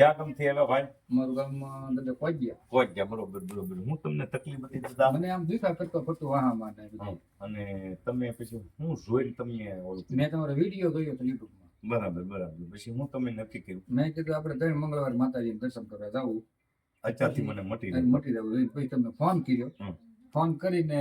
ક્યાં ગામથી આવ્યા ભાઈ? મારું ગામ બધા કોઈ ગયા બરોબર બરોબર. હું તમને તકલીફ હતી દાદા? મને આમ દીખા કરતો ફરતો વાહા ને અને તમે પછી હું જોઈને તમને મેં તમારો વીડિયો જોયો હતો યુટ્યુબમાં. બરાબર બરાબર. પછી હું તમને નક્કી કર્યું. મેં કીધું આપણે દર મંગળવાર માતાજીને દર્શન કરવા જવું. અત્યારથી મને મટી મટી જવું. પછી તમને ફોન કર્યો. ફોન કરીને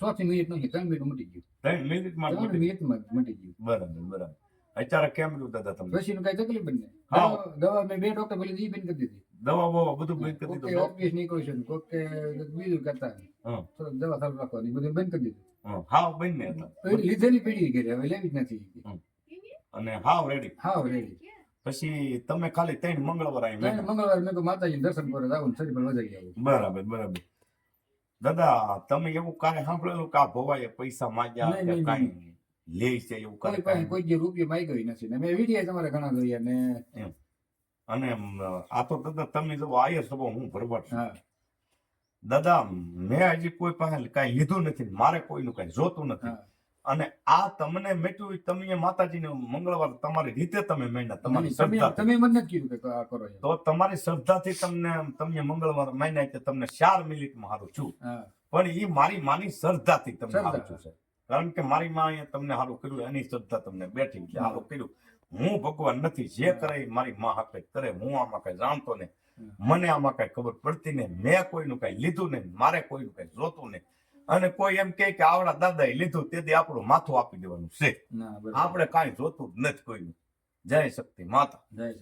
સોથી મિનિટ નહીં ત્રણ મિનિટ મટી ગયું. ત્રણ મિનિટમાં માં ત્રણ મિનિટમાં મટી ગયું. બરાબર બરાબર. અત્યારે કેમ દાદા તમને? પછી કઈ તકલીફ બની હા. દવા- મેં બે ડોક્ટર બોલી દી બંધ કરી દીધી. દવા બવા બધું બંધ કરી દીધું ઓફિસ નીકળ્યું છે કે બીજું કરતા તો દવા ચાલુ રાખવાની બધું બંધ કરી દીધું. હા બંધ ને હતા. લીધેલી પીડી ઘરે હવે લેવી જ નથી. અને હાવ રેડી હાવ રેડી પછી તમે ખાલી ત્રણ મંગળવાર આવી મેં મંગળવાર મેં માતાજી દર્શન કરે જાવ શરીર પણ વધારી આવું બરાબર બરાબર. દાદા તમે એવું કાંઈ સાંભળેલું કે આ ભવાએ પૈસા માંગ્યા કે કાંઈ? લે છે એવું કોઈ કાંઈ કોઈ જે રૂપિયો માંગ્યો નથી. ને મેં વીડિયો તમારે ઘણા જોઈએ ને. અને આ તો દાદા તમે જો આયર સભો હું છું. દાદા મેં હજી કોઈ પાસે કાંઈ લીધું નથી. મારે કોઈનું કાંઈ જોતું નથી. અને આ તમને મેટ્યું તમે માતાજીને મંગળવાર તમારી રીતે તમે મહિના તમારી શ્રદ્ધા તમે મને કીધું કે આ કરો તો તમારી શ્રદ્ધાથી તમને તમને મંગળવાર મહિના કે તમને ચાર મિનિટમાં હારું છું. પણ એ મારી માની શ્રદ્ધાથી તમને. હારું છે કારણ કે મારી માં તમને હારું કર્યું એની શ્રદ્ધા તમને બેઠી કે હારું કર્યું. હું ભગવાન નથી જે કરે મારી માં હાકે કરે હું આમાં કઈ જાણતો ને મને આમાં કઈ ખબર પડતી ને મેં કોઈનું કઈ લીધું ને મારે કોઈનું કઈ જોતું ને અને કોઈ એમ કે આવડા દાદા એ લીધું તેથી આપણું માથું આપી દેવાનું છે. આપણે કાંઈ જોતું જ નથી કોઈનું. જય શક્તિ માતા. જય